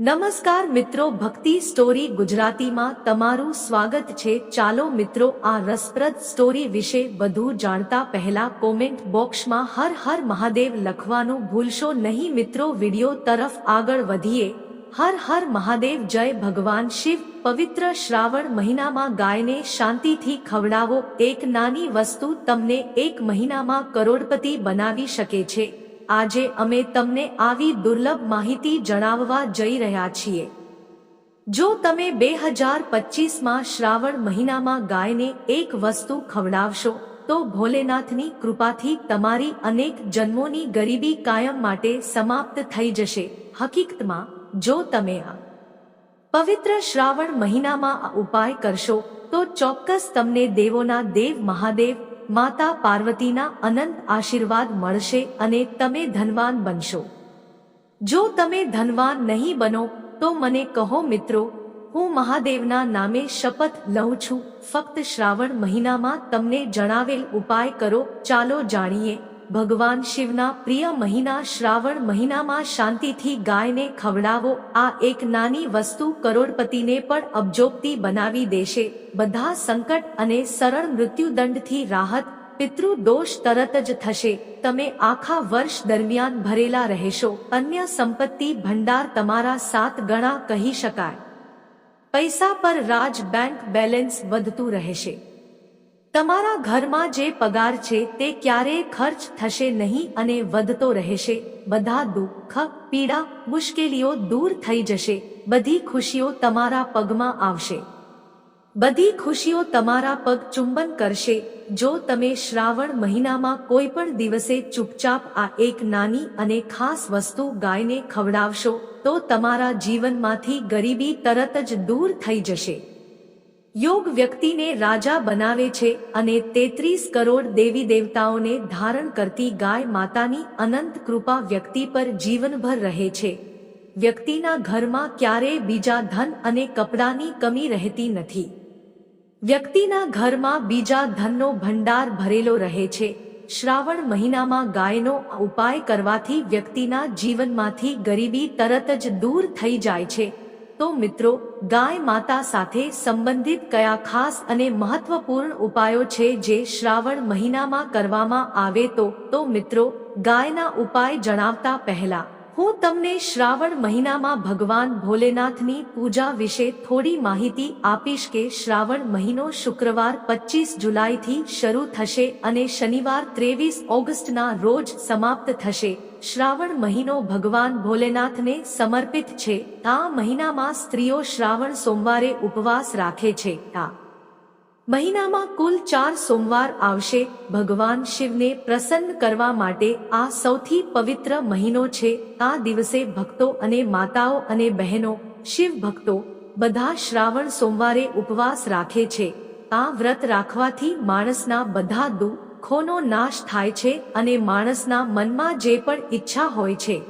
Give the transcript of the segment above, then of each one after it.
નમસ્કાર મિત્રો, ભક્તિ સ્ટોરી ગુજરાતીમાં તમારું સ્વાગત છે. ચાલો મિત્રો, આ રસપ્રદ સ્ટોરી વિશે વધુ જાણતા પહેલા કોમેન્ટ બોક્સમાં હર હર મહાદેવ લખવાનું ભૂલશો નહીં મિત્રો. વિડિયો તરફ આગળ વધીએ. હર હર મહાદેવ, જય ભગવાન શિવ. પવિત્ર શ્રાવણ મહિનામાં ગાયને શાંતિથી ખવડાવો. એક નાની વસ્તુ તમને એક મહિનામાં કરોડપતિ બનાવી શકે છે. આજે અમે તમને આવી દુર્લભ માહિતી જણાવવા જઈ રહ્યા છીએ. જો તમે બે હજાર પચીસમાં શ્રાવણ મહિનામાં ગાયને એક વસ્તુ ખવડાવશો, તો ભોલેનાથની કૃપાથી તમારી અનેક જન્મોની ગરીબી કાયમ માટે સમાપ્ત થઈ જશે. હકીકતમાં, જો તમે આ પવિત્ર શ્રાવણ મહિનામાં ઉપાય કરશો, તો ચોક્કસ તમને દેવોના દેવ મહાદેવ માતા પાર્વતીના અનંત આશીર્વાદ મળશે અને તમે ધનવાન બનશો. જો તમે ધનવાન નહીં બનો, તો મને કહો મિત્રો, હું મહાદેવના નામે શપથ લઉં છું. ફક્ત શ્રાવણ મહિનામાં તમને જણાવેલ ઉપાય કરો. ચાલો જાણીએ. ભગવાન શિવના પ્રિય મહિના શ્રાવણ મહિનામાં શાંતિથી ગાયને ખવડાવો. આ એક નાની વસ્તુ કરોડપતિને પણ અબજોપતિ બનાવી દેશે. બધા સંકટ અને સરળ મૃત્યુદંડથી રાહત પિતૃ દોષ તરત જ થશે. તમે આખા વર્ષ દરમિયાન ભરેલા રહેશો. અન્ય સંપત્તિ ભંડાર તમારા સાત ગણા કહી શકાય. પૈસા પર રાજ બેંક બેલેન્સ વધતું રહેશે. તમારા ઘરમાં જે પગાર છે તે ક્યારેય ખર્ચ થશે નહીં અને વધતો રહેશે. બધા દુઃખ, પીડા, મુશ્કેલીઓ દૂર થઈ જશે. બધી ખુશીઓ તમારા પગમાં આવશે. બધી ખુશીઓ તમારા પગ ચુંબન કરશે. જો તમે શ્રાવણ મહિનામાં કોઈ પણ દિવસે ચૂપચાપ આ એક નાની અને ખાસ વસ્તુ ગાયને ખવડાવશો, તો તમારા જીવનમાંથી ગરીબી તરત જ દૂર થઈ જશે. યોગ વ્યક્તિને રાજા બનાવે છે અને તેત્રીસ કરોડ દેવી દેવતાઓને ધારણ કરતી ગાય માતાની અનંત કૃપા વ્યક્તિ પર જીવનભર રહે છે. વ્યક્તિના ઘરમાં ક્યારેય બીજા ધન અને કપડાની કમી રહેતી નથી. વ્યક્તિના ઘરમાં બીજા ધનનો ભંડાર ભરેલો રહે છે. શ્રાવણ મહિનામાં ગાયનો ઉપાય કરવાથી વ્યક્તિના જીવનમાંથી ગરીબી તરત જ દૂર થઈ જાય છે. તો મિત્રો, ગાય માતા સાથે સંબંધિત કયા ખાસ અને મહત્વપૂર્ણ ઉપાયો છે જે શ્રાવણ મહિનામાં કરવામાં આવે તો? તો મિત્રો, ગાયના ઉપાય જણાવતા પહેલા હું તમને શ્રાવણ મહિનામાં ભગવાન ભોલેનાથની પૂજા વિશે થોડી માહિતી આપીશ કે શ્રાવણ મહિનો શુક્રવાર પચીસ જુલાઈથી શરૂ થશે અને શનિવાર ત્રેવીસ ઓગસ્ટના રોજ સમાપ્ત થશે. શ્રાવણ મહિનો ભગવાન ભોલેનાથને સમર્પિત છે. આ મહિનામાં સ્ત્રીઓ શ્રાવણ સોમવારે ઉપવાસ રાખે છે. આ મહિનામાં કુલ ચાર સોમવાર આવશે. ભગવાન શિવને પ્રસન્ન કરવા માટે આ સૌથી પવિત્ર મહિનો છે. આ દિવસે ભક્તો અને માતાઓ અને બહેનો શિવ ભક્તો બધા શ્રાવણ સોમવારે ઉપવાસ રાખે છે. આ વ્રત રાખવાથી માણસના બધા દુઃખોનો નાશ થાય છે અને માણસના મનમાં જે પણ ઈચ્છા હોય છે.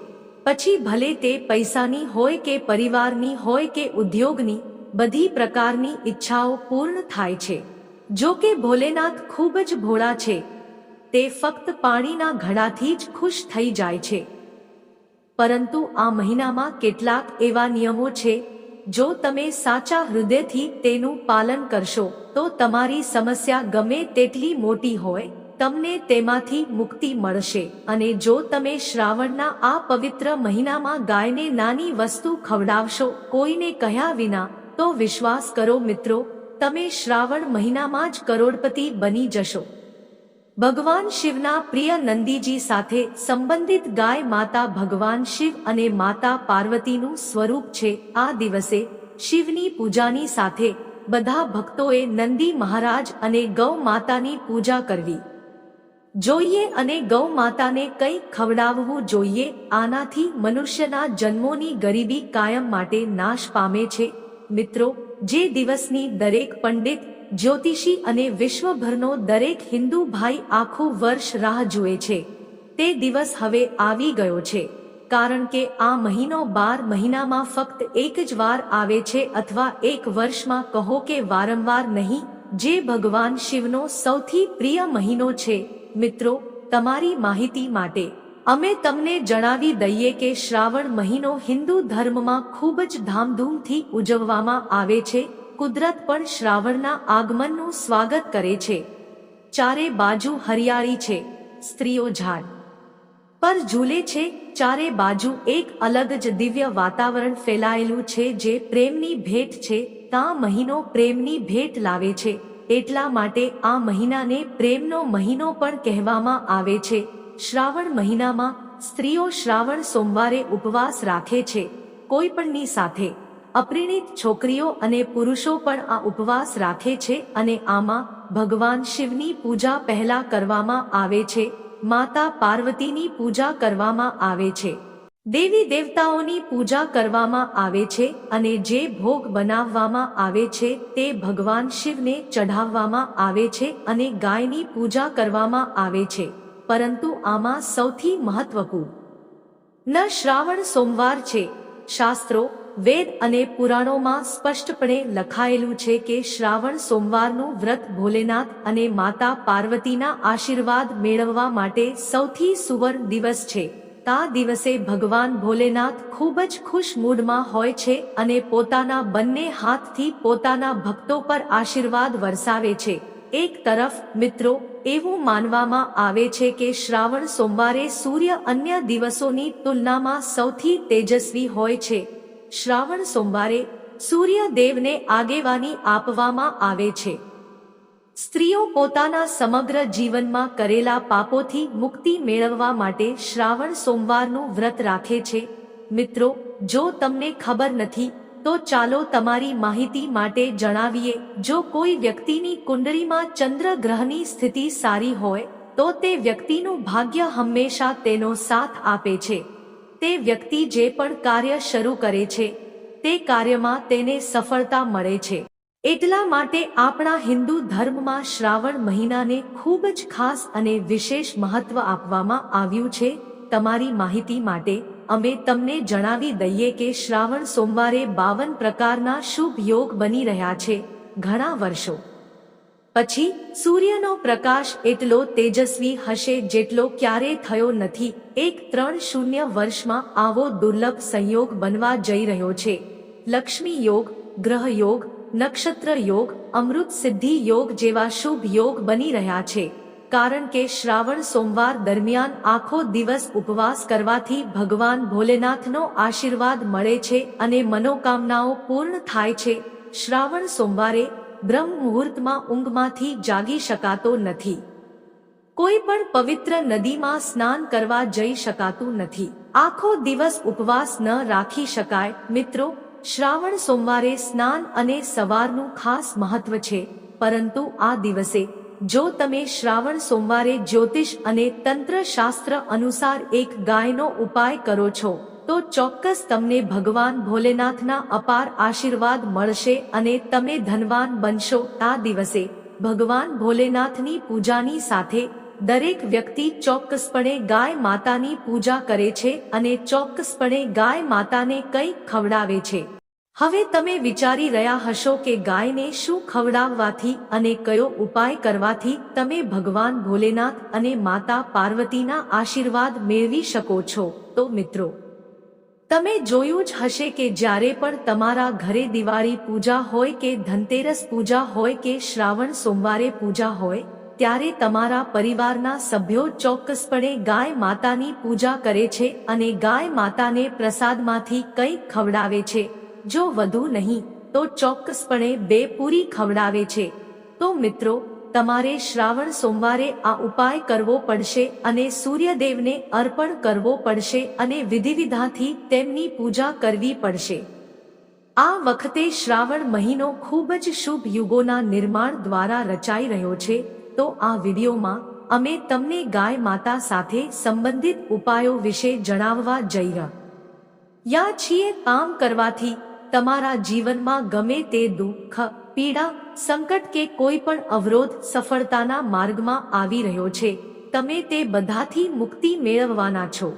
પછી ભલે તે પૈસાની હોય કે પરિવારની હોય કે ઉદ્યોગની બધી પ્રકારની ઈચ્છાઓ પૂર્ણ થાય છે. જો કે ભોલેનાથ ખૂબ જ ભોળા છે. તે ફક્ત પાણીના ઘડાથી જ ખુશ થઈ જાય છે. પરંતુ આ મહિનામાં કેટલાક એવા નિયમો છે, જો તમે સાચા હૃદયથી તેનું પાલન કરશો, તો તમારી સમસ્યા ગમે તેટલી મોટી હોય, તમને તેમાંથી મુક્તિ મળશે. અને જો તમે શ્રાવણના આ પવિત્ર મહિનામાં ગાયને નાની વસ્તુ ખવડાવશો, કોઈને કહ્યા વિના તો વિશ્વાસ કરો મિત્રો, તમે શ્રાવણ મહિનામાં જ કરોડપતિ બની જશો. ભગવાન શિવના પ્રિય નંદીજી સાથે સંબંધિત ગાય માતા ભગવાન શિવ અને માતા પાર્વતીનું સ્વરૂપ છે. આ દિવસે શિવની પૂજાની સાથે બધા ભક્તોએ નંદી મહારાજ અને ગૌ માતાની પૂજા કરવી. જોઈએ અને ગૌ માતાને કંઈ ખવડાવવું જોઈએ, આનાથી મનુષ્યના જન્મોની ગરીબી કાયમ માટે નાશ પામે છે. મિત્રો, જે દિવસની દરેક પંડિત, જ્યોતિષી અને વિશ્વભરનો દરેક હિન્દુ ભાઈ આખું વર્ષ રાહ જુએ છે. તે દિવસ હવે આવી ગયો છે. કારણ કે આ મહિનો બાર મહિનામાં ફક્ત એક જ વાર આવે છે અથવા એક વર્ષમાં કહો કે વારંવાર નહીં, જે ભગવાન શિવનો સૌથી પ્રિય મહિનો છે. મિત્રો, તમારી માહિતી માટે અમે તમને જણાવી દઈએ કે શ્રાવણ મહિનો હિન્દુ ધર્મમાં ખૂબ જ ધામધૂમથી ઉજવવામાં આવે છે. કુદરત પણ શ્રાવણના આગમનનું સ્વાગત કરે છે. ચારે બાજુ હરિયાળી છે. સ્ત્રીઓ ઝાડ પર ઝૂલે છે. ચારે બાજુ એક અલગ જ દિવ્ય વાતાવરણ ફેલાયેલું છે જે પ્રેમની ભેટ છે. તા મહિનો પ્રેમની ભેટ લાવે છે. એટલા માટે આ મહિનાને પ્રેમનો મહિનો પણ કહેવામાં આવે છે. શ્રાવણ મહિનામાં સ્ત્રીઓ શ્રાવણ સોમવારે ઉપવાસ રાખે છે. કોઈ પણની સાથે. અપરિણીત છોકરીઓ અને પુરુષો પણ આ ઉપવાસ રાખે છે અને આમાં ભગવાન શિવની પૂજા પહેલા કરવામાં આવે છે. માતા પાર્વતીની પૂજા કરવામાં આવે છે. દેવી દેવતાઓની પૂજા કરવામાં આવે છે અને જે ભોગ બનાવવામાં આવે છે તે ભગવાન શિવને ચઢાવવામાં આવે છે અને ગાયની પૂજા કરવામાં આવે છે. પરંતુ આમાં સૌથી મહત્વપૂર્ણ ન શ્રાવણ સોમવાર છે. શાસ્ત્રો, વેદ અને પુરાણોમાં સ્પષ્ટપણે લખાયેલું છે કે શ્રાવણ સોમવારનું વ્રત ભોલેનાથ અને માતા પાર્વતીના આશીર્વાદ મેળવવા માટે સૌથી સુવર્ણ દિવસ છે. તા દિવસે ભગવાન ભોલેનાથ ખૂબ જ ખુશ મૂડમાં હોય છે અને પોતાના બંને હાથથી પોતાના ભક્તો પર આશીર્વાદ વરસાવે છે. એક તરફ મિત્રો એવું માનવામાં આવે છે કે શ્રાવણ સોમવારે સૂર્ય અન્ય દિવસોની તુલનામાં સૌથી તેજસ્વી હોય છે. શ્રાવણ સોમવારે સૂર્યદેવને આગેવાની આપવામાં આવે છે. સ્ત્રીઓ પોતાના સમગ્ર જીવનમાં કરેલા પાપોથી મુક્તિ મેળવવા માટે શ્રાવણ સોમવારનું વ્રત રાખે છે. મિત્રો, જો તમને ખબર નથી તો ચાલો તમારી માહિતી માટે જણાવીએ, જો કોઈ વ્યક્તિની કુંડળીમાં ચંદ્ર ગ્રહની સ્થિતિ સારી હોય, તો તે વ્યક્તિનું ભાગ્ય હંમેશા તેનો સાથ આપે છે. તે વ્યક્તિ જે પણ કાર્ય શરૂ કરે છે, તે કાર્યમાં તેને સફળતા મળે છે. એટલા માટે આપણા હિન્દુ ધર્મમાં શ્રાવણ મહિનાને ખૂબ જ ખાસ અને વિશેષ મહત્વ આપવામાં આવ્યું છે, તમારી માહિતી માટે. અમે તમને જણાવી દઈએ કે શ્રાવણ સોમવારે બાવન પ્રકારના શુભ યોગ બની રહ્યા છે, ઘણા વર્ષો. પછી, સૂર્યનો પ્રકાશ એટલો તેજસ્વી હશે જેટલો ક્યારે થયો નથી, એક ત્રણ શૂન્ય વર્ષમાં આવો દુર્લભ સંયોગ બનવા જઈ રહ્યો છે. લક્ષ્મી યોગ, ગ્રહ યોગ, નક્ષત્ર યોગ, અમૃત સિદ્ધિ યોગ જેવા શુભ યોગ બની રહ્યા છે. કારણ કે શ્રાવણ સોમવાર દરમિયાન આખો દિવસ ઉપવાસ કરવાથી ભગવાન ભોલેનાથનો આશીર્વાદ મળે છે અને મનોકામનાઓ પૂર્ણ થાય છે. શ્રાવણ સોમવારે બ્રહ્મ મુહૂર્તમાં ઊંઘમાંથી જાગી શકાતો નથી. કોઈ પણ પવિત્ર નદીમાં સ્નાન કરવા જઈ શકાતું નથી. આખો દિવસ ઉપવાસ ન રાખી શકાય. મિત્રો, શ્રાવણ સોમવારે સ્નાન અને સવારનું ખાસ મહત્વ છે. પરંતુ આ દિવસે જો તમે શ્રાવણ સોમવારે જ્યોતિષ અને તંત્ર શાસ્ત્ર અનુસાર એક ગાયનો ઉપાય કરો છો, તો ચોક્કસ તમને ભગવાન ભોલેનાથના અપાર આશીર્વાદ મળશે અને તમે ધનવાન બનશો આ દિવસે. ભગવાન ભોલેનાથની પૂજાની સાથે દરેક વ્યક્તિ ચોક્કસપણે ગાય માતાની પૂજા કરે છે અને ચોક્કસપણે ગાય માતાને કંઈક ખવડાવે છે. હવે તમે વિચારી રહ્યા હશો કે ગાયને શું ખવડાવવાથી અને કયો ઉપાય કરવાથી તમે ભગવાન ભોલેનાથ અને માતા પાર્વતીના આશીર્વાદ મેળવી શકો છો. તો મિત્રો, તમે જોયું જ હશે કે જ્યારે પણ તમારા ઘરે દિવાળી પૂજા હોય કે ધનતેરસ પૂજા હોય કે શ્રાવણ સોમવારે પૂજા હોય, ત્યારે તમારા પરિવારના સભ્યો ચોક્કસપણે ગાય માતાની પૂજા કરે છે અને ગાય માતાને પ્રસાદમાંથી કંઈક ખવડાવે છે. જો વધુ નહીં, તો ચોક્કસપણે બે પૂરી ખવડાવે છે. તો મિત્રો, તમારે શ્રાવણ સોમવારે આ ઉપાય કરવો પડશે અને સૂર્યદેવને અર્પણ કરવો પડશે અને વિધિવિધાથી તેમની પૂજા કરવી પડશે. આ વખતે શ્રાવણ મહિનો ખૂબ જ શુભ યુગોના નિર્માણ દ્વારા રચાઈ રહ્યો છે. તો આ વિડીયોમાં અમે તમને ગાય માતા સાથે સંબંધિત ઉપાયો વિશે જણાવવા જઈ રહ્યા. છીએ, કામ કરવાથી તમારા જીવનમાં ગમે તે દુઃખ, પીડા, સંકટ કે કોઈ પણ અવરોધ સફળતાના માર્ગમાં આવી રહ્યો છે, તમે તે બધાથી મુક્તિ મેળવવાના છો.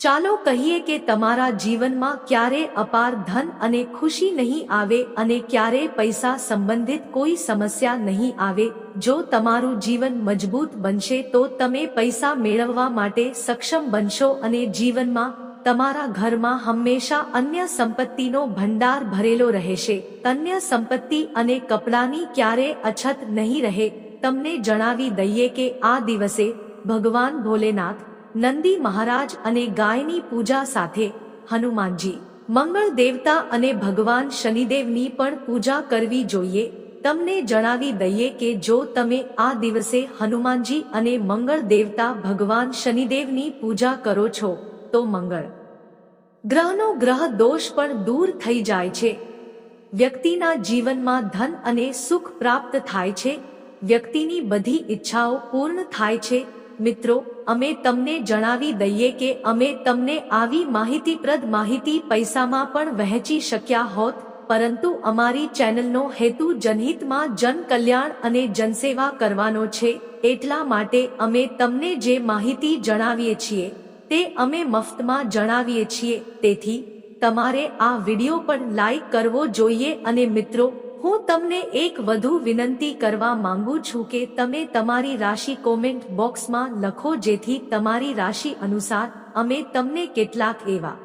ચાલો કહીએ કે તમારા જીવનમાં ક્યારે અપાર ધન અને ખુશી નહીં આવે અને ક્યારે પૈસા સંબંધિત કોઈ સમસ્યા નહીં આવે, જો તમારું જીવન મજબૂત બનશે તો તમે પૈસા મેળવવા માટે સક્ષમ બનશો અને જીવનમાં તમારા ઘરમાં હંમેશા અન્ય સંપત્તિનો ભંડાર ભરેલો રહેશે. અન્ય સંપત્તિ અને કપડાની ક્યારે અછત નહીં રહે. તમને જણાવી દઈએ કે આ દિવસે ભગવાન ભોલેનાથ, નંદી મહારાજ અને ગાયની પૂજા સાથે હનુમાનજી, મંગળ દેવતા અને ભગવાન શનિદેવની પણ પૂજા કરવી જોઈએ. તમને જણાવી દઈએ કે જો તમે આ દિવસે હનુમાનજી અને મંગળ દેવતા ભગવાન શનિદેવની પૂજા કરો છો તો મંગળ. ગ્રહનો ગ્રહ દોષ પણ દૂર થઈ જાય છે. વ્યક્તિના જીવનમાં ધન અને સુખ પ્રાપ્ત થાય છે. વ્યક્તિની બધી ઈચ્છાઓ પૂર્ણ થાય છે. મિત્રો, અમે તમને જણાવી દઈએ કે અમે તમને આવી માહિતીપ્રદ માહિતી પૈસામાં પણ વહેંચી શક્યા હોત, પરંતુ અમારી ચેનલનો હેતુ જનહિતમાં જન કલ્યાણ અને જનસેવા કરવાનો છે. એટલા માટે અમે તમને જે માહિતી જણાવીએ છીએ તે અમે મફતમાં જણાવીએ છીએ. તેથી, તમારે આ વિડિયો પણ લાઈક કરવો જોઈએ અને મિત્રો, હું તમને એક વધુ વિનંતી કરવા માંગુ છું કે તમે તમારી રાશિ કોમેન્ટ બોક્સમાં લખો જેથી તમારી રાશિ અનુસાર અમે તમને કેટલાક એવા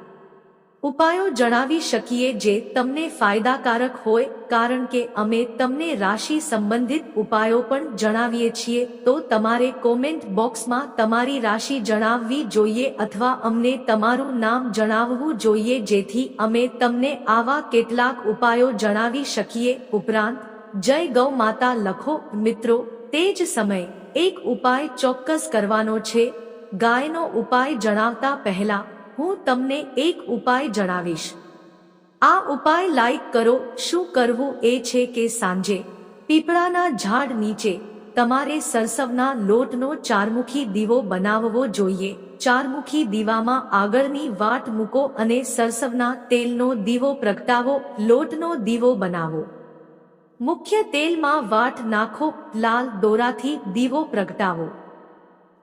ઉપાયો જણાવી શકીએ જે તમને ફાયદાકારક હોય, કારણ કે અમે તમને રાશિ સંબંધિત ઉપાયો પણ જણાવીએ છીએ, તો તમારે કોમેન્ટ બોક્સમાં તમારી રાશિ જણાવવી જોઈએ અથવા અમને તમારું નામ જણાવવું જોઈએ જેથી અમે તમને આવા કેટલાક ઉપાયો જણાવી શકીએ. ઉપરાંત, જય ગૌ માતા લખો, મિત્રો, તે જ સમયે, એક ઉપાય ચોક્કસ કરવાનો છે. ગાયનો ઉપાય જણાવતા પહેલા હું તમને એક ઉપાય જણાવીશ. આ ઉપાય લાઈક કરો, શું કરવું એ છે કે સાંજે. પીપળાના ઝાડ નીચે, તમારે સરસવના લોટનો ચારમુખી દીવો બનાવવો જોઈએ. ચારમુખી દીવામાં આગળની વાટ મૂકો અને સરસવના તેલનો દીવો પ્રગટાવો, લોટનો દીવો બનાવો. મુખ્ય તેલમાં વાટ નાખો, લાલ દોરાથી દીવો પ્રગટાવો.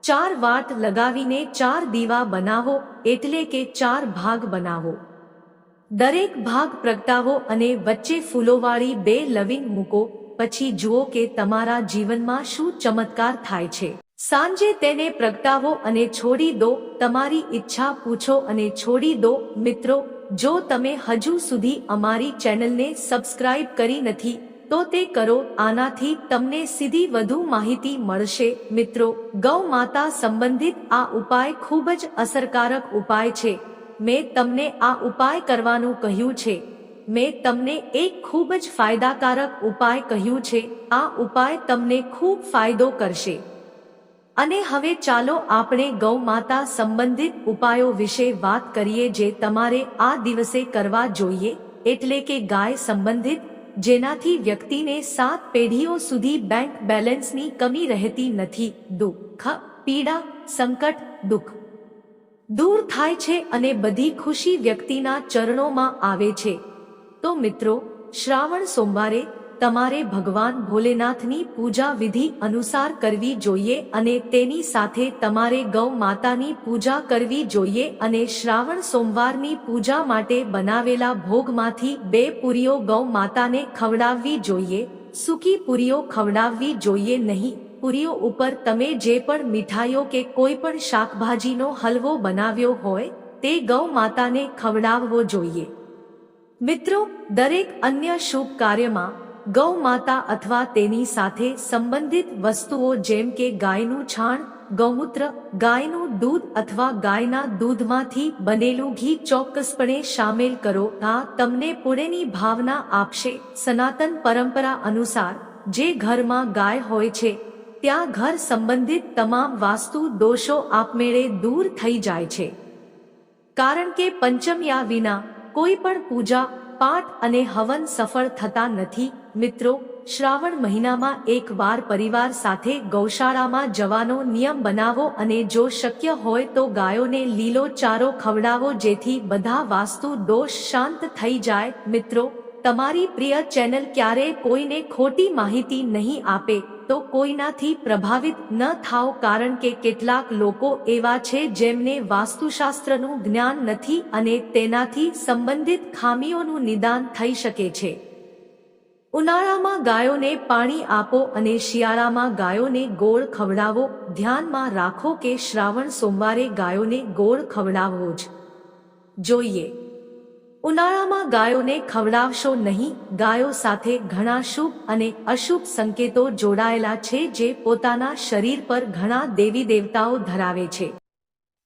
ચાર વાત લગાવીને ચાર દીવા બનાવો એટલે કે ચાર ભાગ બનાવો. દરેક ભાગ પ્રગટાવો અને વચ્ચે ફૂલોવાળી બે લવિંગ મૂકો, પછી જુઓ કે તમારા જીવનમાં શું ચમત્કાર થાય છે. સાંજે તેને પ્રગટાવો અને છોડી દો, તમારી ઈચ્છા પૂછો અને છોડી દો. મિત્રો, જો તમે હજુ સુધી અમારી ચેનલને સબસ્ક્રાઇબ કરી નથી તો તે કરો, આનાથી તમને સીધી વધુ માહિતી મળશે. મિત્રો, ગૌ માતા સંબંધિત આ ઉપાય ખૂબ જ અસરકારક ઉપાય છે. મેં તમને આ ઉપાય કરવાનું કહ્યું છે. મેં તમને એક ખૂબ જ ફાયદાકારક ઉપાય કહ્યું છે. આ ઉપાય તમને ખૂબ ફાયદો કરશે. અને હવે ચાલો આપણે ગૌ માતા સંબંધિત ઉપાયો વિશે વાત કરીએ જે તમારે આ દિવસે કરવા જોઈએ. એટલે કે ગાય સંબંધિત જેનાથી વ્યક્તિને સાત પેઢીઓ સુધી બેંક બેલેન્સની કમી રહેતી નથી. દુઃખ, પીડા, સંકટ, દુઃખ. દૂર થાય છે અને બધી ખુશી વ્યક્તિના ચરણોમાં આવે છે. તો મિત્રો, શ્રાવણ સોમવારે તમારે ભગવાન ભોલેનાથની પૂજા વિધિ અનુસાર કરવી જોઈએ અને તેની સાથે તમારે ગૌ માતાની પૂજા કરવી જોઈએ અને શ્રાવણ સોમવારની પૂજા માટે બનાવેલા ભોગમાંથી બે પુરીઓ ગૌ માતાને ખવડાવવી જોઈએ, સૂકી પુરીઓ ખવડાવવી જોઈએ નહીં. પુરીઓ ઉપર તમે જે પણ મીઠાઈઓ કે કોઈ પણ શાકભાજીનો હલવો બનાવ્યો હોય, તે ગૌ માતાને ખવડાવવો જોઈએ. મિત્રો, દરેક અન્ય શુભ કાર્યમાં ગૌ માતા અથવા તેની સાથે સંબંધિત વસ્તુઓ જેમ કે ગાયનું છાણ, ગૌમૂત્ર, ગાયનું દૂધ અથવા ગાયના દૂધમાંથી બનેલું ઘી ચોક્કસપણે સામેલ કરો. આ તમને પુણેની ભાવના આપશે. સનાતન પરંપરા અનુસાર, જે ઘરમાં ગાય હોય છે, ત્યાં ઘર સંબંધિત તમામ વાસ્તુ દોષો આપમેળે દૂર થઈ જાય છે. કારણ કે પંચમ્યા વિના કોઈ પણ પૂજા પાઠ અને હવન સફળ થતા નથી. મિત્રો, શ્રાવણ મહિનામાં એક વાર પરિવાર સાથે ગૌશાળામાં જવાનો નિયમ બનાવો અને જો શક્ય હોય તો ગાયોને લીલો ચારો ખવડાવો જેથી બધા વાસ્તુ દોષ શાંત થઈ જાય. મિત્રો, તમારી પ્રિય ચેનલ ક્યારેય કોઈને ખોટી માહિતી નહીં આપે. તો કોઈનાથી પ્રભાવિત ન થાઓ કારણ કે કેટલાક લોકો એવા છે જેમને વાસ્તુશાસ્ત્રનું જ્ઞાન નથી અને તેનાથી સંબંધિત ખામીઓનું નિદાન થઈ શકે છે. ઉનાળામાં ગાયોને પાણી આપો અને શિયાળામાં ગાયોને ગોળ ખવડાવો. ધ્યાનમાં રાખો કે શ્રાવણ સોમવારે ગાયોને ગોળ ખવડાવવો જ. જોઈએ. ઉનાળામાં ગાયોને ખવડાવશો નહીં. ગાયો સાથે ઘણા શુભ અને અશુભ સંકેતો જોડાયેલા છે જે પોતાના શરીર પર ઘણા દેવી દેવતાઓ ધરાવે છે.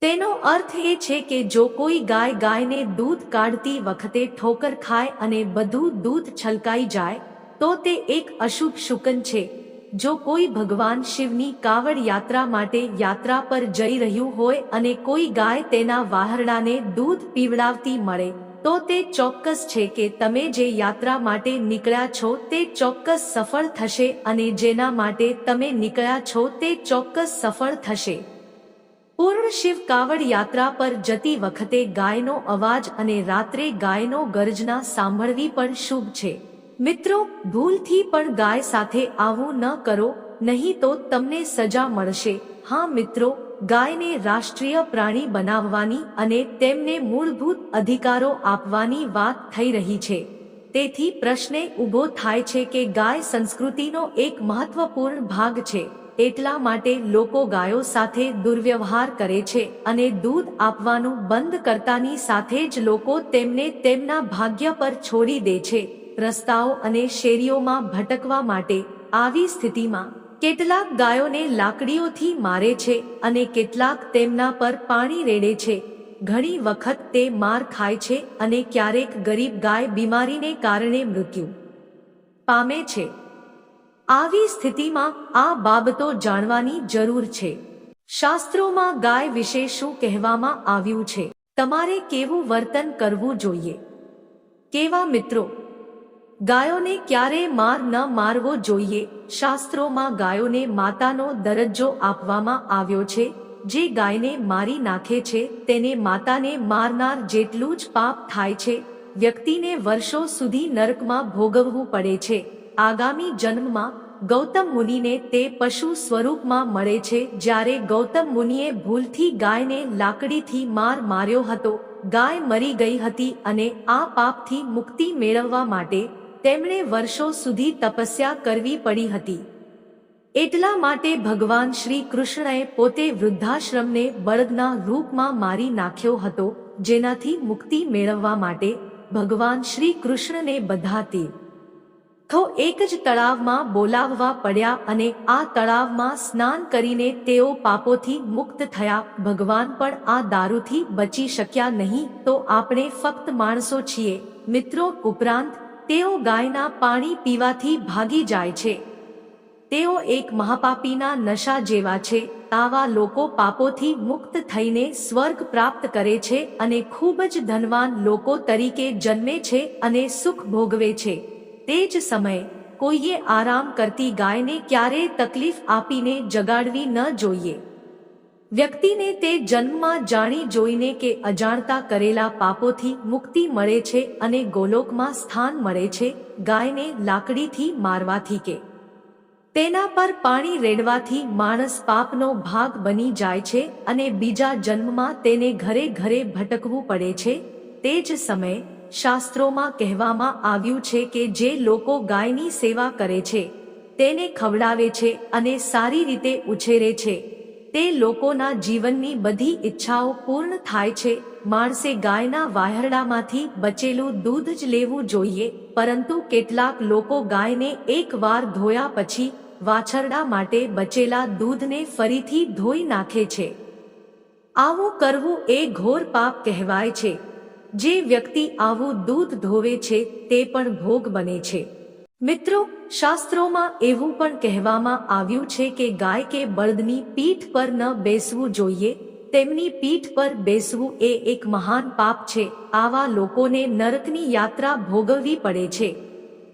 તેનો અર્થ એ છે કે જો કોઈ ગાય ગાયને દૂધ કાઢતી વખતે ઠોકર ખાય અને બધું દૂધ છલકાઈ જાય, તો તે એક અશુભ શુકન છે. જો કોઈ ભગવાન શિવની કાવડ યાત્રા માટે યાત્રા પર જઈ રહ્યું હોય અને કોઈ ગાય તેના વાહરડાને દૂધ પીવડાવતી મળે તો તે ચોક્કસ છે કે તમે જે યાત્રા માટે નીકળ્યા છો તે ચોક્કસ સફળ થશે અને જેના માટે તમે નીકળ્યા છો તે ચોક્કસ સફળ થશે. પૂર્ણ શિવ કાવડ યાત્રા પર જતી વખતે ગાયનો અવાજ અને રાત્રે ગાયનો ગર્જના સાંભળવી પણ શુભ છે. મિત્રો, ભૂલથી પણ ગાય સાથે આવું ન કરો, નહીં તો તમને સજા મળશે. હા મિત્રો ગાયને રાષ્ટ્રીય પ્રાણી બનાવવાની અને તેમને મૂળભૂત અધિકારો આપવાની વાત થઈ રહી છે. તેથી પ્રશ્ન ઊભો થાય છે કે ગાય સંસ્કૃતિનો એક મહત્વપૂર્ણ ભાગ છે. એટલા માટે લોકો ગાયો સાથે દુર્વ્યવહાર કરે છે અને દૂધ આપવાનું બંધ કરતાની સાથે જ લોકો તેમને તેમના ભાગ્ય પર છોડી દે છે. રસ્તાઓ અને શેરીઓમાં ભટકવા માટે આવી સ્થિતિમાં કેટલાક ગાયોને લાકડીઓથી મારે છે અને કેટલાક તેમના પર પાણી રેડે છે. ઘણી વખત તે માર ખાય છે અને ક્યારેક ગરીબ ગાય બીમારીને કારણે મૃત્યુ પામે છે. આવી સ્થિતિમાં આ બાબતો જાણવાની જરૂર છે. શાસ્ત્રોમાં ગાય વિશે શું કહેવામાં આવ્યું છે? તમારે કેવું વર્તન કરવું જોઈએ? કેવા મિત્રો ગાયોને ક્યારે માર ન મારવો જોઈએ. શાસ્ત્રોમાં ગાયોને માતાનો દરજ્જો આપવામાં આવ્યો છે. જે ગાયને મારી નાખે છે, તેને માતાને મારનાર જેટલું જ પાપ થાય છે. વ્યક્તિને વર્ષો સુધી નરકમાં ભોગવવું પડે છે. આગામી જન્મમાં ગૌતમ મુનિને તે પશુ સ્વરૂપમાં મળે છે. જ્યારે ગૌતમ મુનિએ ભૂલથી ગાયને લાકડીથી માર માર્યો હતો. ગાય મરી ગઈ હતી અને આ પાપથી મુક્તિ મેળવવા માટે તેમણે વર્ષો સુધી તપસ્યા કરવી પડી હતી. એટલા માટે ભગવાન શ્રી કૃષ્ણએ પોતે વૃદ્ધાશ્રમને બળદના રૂપમાં મારી નાખ્યો હતો, જેનાથી મુક્તિ મેળવવા માટે ભગવાન શ્રી કૃષ્ણને બધા તો એક જ તળાવમાં બોલાવવા પડ્યા અને આ તળાવમાં સ્નાન કરીને તેઓ પાપોથી મુક્ત થયા. ભગવાન પણ આ દારૂથી બચી શક્યા નહીં તો આપણે ફક્ત માણસો છીએ. મિત્રો, ઉપરાંત તેઓ ગાયના પાણી પીવાથી ભાગી જાય છે. તેઓ એક મહાપાપીના નશા જેવા છે. આવા લોકો પાપોથી મુક્ત થઈને સ્વર્ગ પ્રાપ્ત કરે છે અને ખૂબ જ ધનવાન લોકો તરીકે જન્મે છે અને સુખ ભોગવે છે. તે જ સમયે, કોઈએ આરામ કરતી ગાયને ક્યારેય તકલીફ આપીને જગાડવી ન જોઈએ. વ્યક્તિને તે જન્મમાં જાણી જોઈને કે અજાણતા કરેલા પાપોથી મુક્તિ મળે છે અને ગોલોકમાં સ્થાન મળે છે, ગાયને લાકડીથી મારવાથી કે તેના પર પાણી રેડવાથી માણસ પાપનો ભાગ બની જાય છે અને બીજા જન્મમાં તેને ઘરે ઘરે ભટકવું પડે છે, તે જ સમયે શાસ્ત્રોમાં કહેવામાં આવ્યું છે કે જે લોકો ગાયની સેવા કરે છે, તેને ખવડાવે છે અને સારી રીતે ઉછેરે છે. તે લોકોના જીવનની બધી ઈચ્છાઓ પૂર્ણ થાય છે. માણસે ગાયના વાહરડામાંથી બચેલું દૂધ જ લેવું જોઈએ, પરંતુ કેટલાક લોકો ગાયને એક વાર ધોયા પછી વાછરડા માટે બચેલા દૂધને ફરીથી ધોઈ નાખે છે. આવું કરવું એ ઘોર પાપ કહેવાય છે. જે વ્યક્તિ આવું દૂધ ધોવે છે, તે પણ ભોગ બને છે. મિત્રો, શાસ્ત્રોમાં એવું પણ કહેવામાં આવ્યું છે કે ગાય કે બળદની પીઠ પર ન બેસવું જોઈએ, તેમની પીઠ પર બેસવું એ એક મહાન પાપ છે. આવા લોકોને નરકની યાત્રા ભોગવવી પડે છે.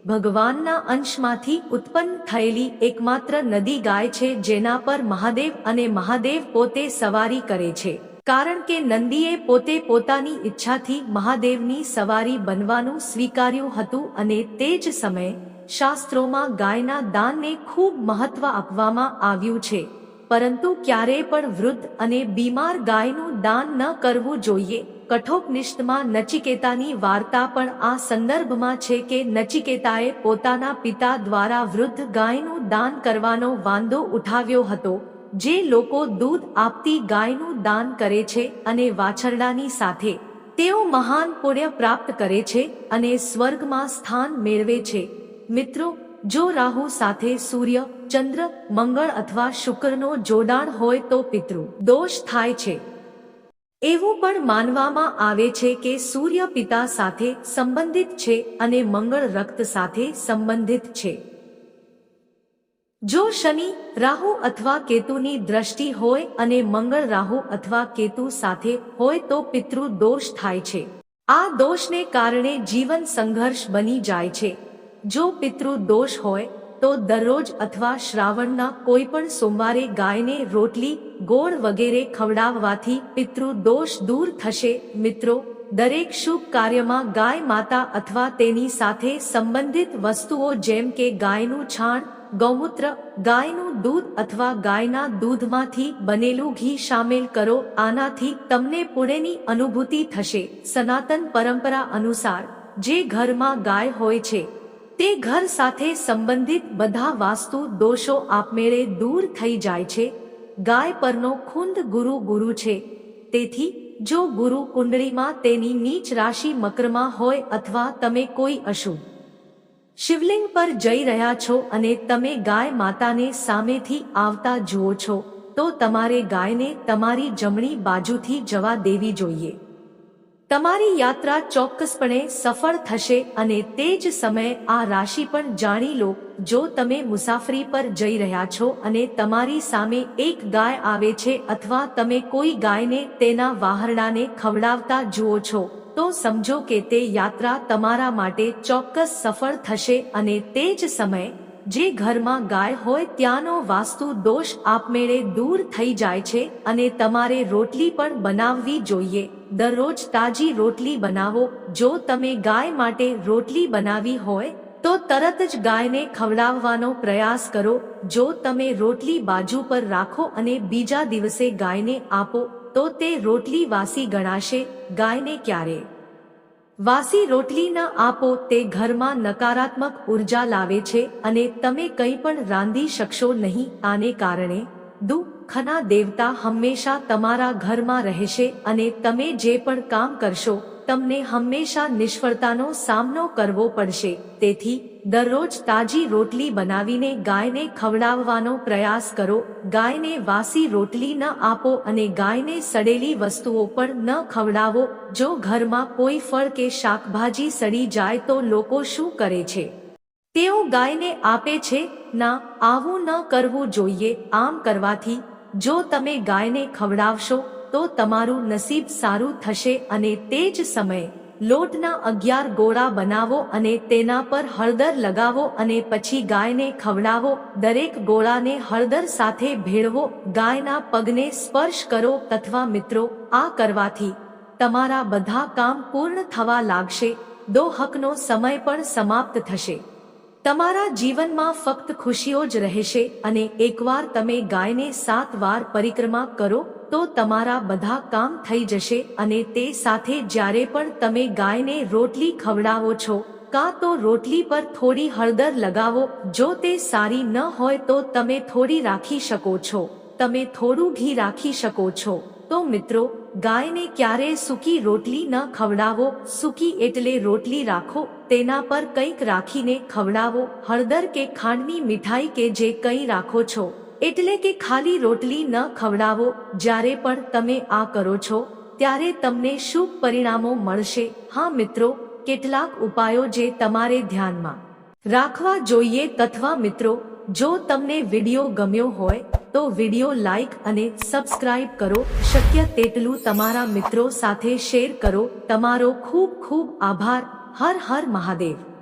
ભગવાનના અંશમાંથી ઉત્પન્ન થયેલી એકમાત્ર નદી ગાય છે, જેના પર મહાદેવ અને મહાદેવ પોતે સવારી કરે છે. કારણ કે નંદીએ પોતે પોતાની ઈચ્છાથી મહાદેવની સવારી બનવાનું સ્વીકાર્યું હતું અને તે જ સમયે શાસ્ત્રોમાં ગાયના દાનને ખૂબ મહત્વ આપવામાં આવ્યું છે. પરંતુ ક્યારેય પણ વૃદ્ધ અને બીમાર ગાયનું દાન ન કરવું જોઈએ. કઠોપનિષ્ઠમાં નચિકેતાની વાર્તા પણ આ સંદર્ભમાં છે કે નચિકેતાએ પોતાના પિતા દ્વારા વૃદ્ધ ગાયનું દાન કરવાનો વાંધો ઉઠાવ્યો હતો. જે લોકો દૂધ આપતી ગાયનું દાન કરે છે અને વાછરડાની સાથે. તેઓ મહાન પુણ્ય પ્રાપ્ત કરે છે અને સ્વર્ગમાં સ્થાન મેળવે છે. મિત્રો, જો રાહુ સાથે સૂર્ય, ચંદ્ર, મંગળ અથવા શુક્રનો જોડાણ હોય તો પિતૃ દોષ થાય છે. એવું પણ માનવામાં આવે છે કે સૂર્ય પિતા સાથે સંબંધિત છે અને મંગળ રક્ત સાથે સંબંધિત છે. જો શનિ, રાહુ અથવા કેતુની દ્રષ્ટિ હોય અને મંગળ રાહુ અથવા કેતુ સાથે હોય તો પિતૃ દોષ થાય છે. આ દોષને કારણે જીવન સંઘર્ષ બની જાય છે. જો પિતૃ દોષ હોય, તો દરરોજ અથવા શ્રાવણના કોઈ પણ સોમવારે ગાયને રોટલી, ગોળ વગેરે ખવડાવવાથી પિતૃ દોષ દૂર થશે. મિત્રો, દરેક શુભ કાર્યમાં ગાય માતા અથવા તેની સાથે સંબંધિત વસ્તુઓ જેમ કે ગાયનું છાણ, ગૌમૂત્ર, ગાયનું દૂધ અથવા ગાયના દૂધમાંથી બનેલું ઘી સામેલ કરો. આનાથી તમને પુણેની અનુભૂતિ થશે. સનાતન પરંપરા અનુસાર, જે ઘરમાં ગાય હોય છે તે ઘર સાથે સંબંધિત બધા વાસ્તુ દોષો આપમેળે દૂર થઈ જાય છે. ગાય પરનો ખુંદ ગુરુ ગુરુ છે. તેથી, જો ગુરુ કુંડળીમાં તેની નીચ રાશિ મકરમાં હોય અથવા તમે કોઈ અશુભ શિવલિંગ પર જઈ રહ્યા છો અને તમે ગાય માતાને સામેથી આવતા જુઓ છો, તો તમારે ગાયને તમારી જમણી બાજુથી જવા દેવી જોઈએ. તમારી યાત્રા ચોક્કસપણે સફળ થશે અને તે જ સમયે આ રાશિ પણ જાણી લો, જો તમે મુસાફરી પર જઈ રહ્યા છો અને તમારી સામે એક ગાય આવે છે અથવા તમે કોઈ ગાયને તેના વાહરણાને ખવડાવતા જુઓ છો, તો સમજો કે તે યાત્રા તમારા માટે ચોક્કસ સફળ થશે અને તે જ સમયે જે ઘરમાં ગાય હોય ત્યાંનો વાસ્તુ દોષ આપમેળે દૂર થઈ જાય છે અને તમારે રોટલી પણ બનાવવી જોઈએ. દરરોજ તાજી રોટલી બનાવો. જો તમે ગાય માટે રોટલી બનાવી હોય, તો તરત જ ગાયને ખવડાવવાનો પ્રયાસ કરો. જો તમે રોટલી બાજુ પર રાખો અને બીજા દિવસે ગાયને આપો, તો તે રોટલી વાસી ગણાશે. ગાયને ક્યારે? વાસી રોટલી ન આપો તે ઘરમાં નકારાત્મક ઊર્જા લાવે છે અને તમે કંઈ પણ રાંધી શકશો નહીં, આને કારણે દુઃખના દેવતા હંમેશા તમારા ઘરમાં રહેશે અને તમે જે પણ કામ કરશો તમને હંમેશા નિષ્ફળતાનો સામનો કરવો પડશે. તેથી, દરરોજ તાજી રોટલી બનાવીને ગાયને ખવડાવવાનો પ્રયાસ કરો. ગાયને વાસી રોટલી ન આપો અને ગાયને સડેલી વસ્તુઓ પણ ન ખવડાવો. જો ઘરમાં કોઈ ફળ કે શાકભાજી સડી જાય તો લોકો શું કરે છે? તેઓ ગાયને આપે છે, ના, આવું ન કરવું જોઈએ. આમ કરવાથી, જો તમે ગાયને ખવડાવશો તો તમારું નસીબ સારું થશે અને તે જ સમયે લોટના અગિયાર ગોળા બનાવો અને તેના પર હળદર લગાવો અને પછી ગાયને ખવડાવો. દરેક ગોળાને હળદર સાથે ભેળવો. ગાયના પગને સ્પર્શ કરો અથવા મિત્રો, આ કરવાથી તમારા બધા કામ પૂર્ણ થવા લાગશે. દોહકનો સમય પણ સમાપ્ત થશે. તમારા જીવનમાં ફક્ત ખુશીઓ જ રહેશે અને એકવાર તમે ગાયને સાત વાર પરિક્રમા કરો, તો તમારા બધા કામ થઈ જશે અને તે સાથે જ્યારે પણ તમે ગાયને રોટલી ખવડાવો છો, કાં તો રોટલી પર થોડી હળદર લગાવો, જો તે સારી ન હોય તો તમે થોડી રાખી શકો છો. તમે થોડું ઘી રાખી શકો છો. તો મિત્રો, ગાયને ક્યારે સૂકી રોટલી ન ખવડાવો, સૂકી એટલે રોટલી રાખો તેના પર કંઈક રાખીને ખવડાવો. હળદર કે ખાંડની મીઠાઈ કે જે કંઈ રાખો છો. એટલે કે ખાલી રોટલી ન ખવડાવો. જ્યારે પણ તમે આ કરો છો, ત્યારે તમને શુભ પરિણામો મળશે. હા મિત્રો, કેટલાક ઉપાયો જે તમારે ધ્યાનમાં રાખવા જોઈએ. તથવા મિત્રો, જો તમને વીડિયો ગમ્યો હોય, તો વીડિયો લાઈક અને સબસ્ક્રાઇબ કરો. શક્ય તેટલું તમારા મિત્રો સાથે શેર કરો. તમારો ખૂબ ખૂબ આભાર. હર હર મહાદેવ.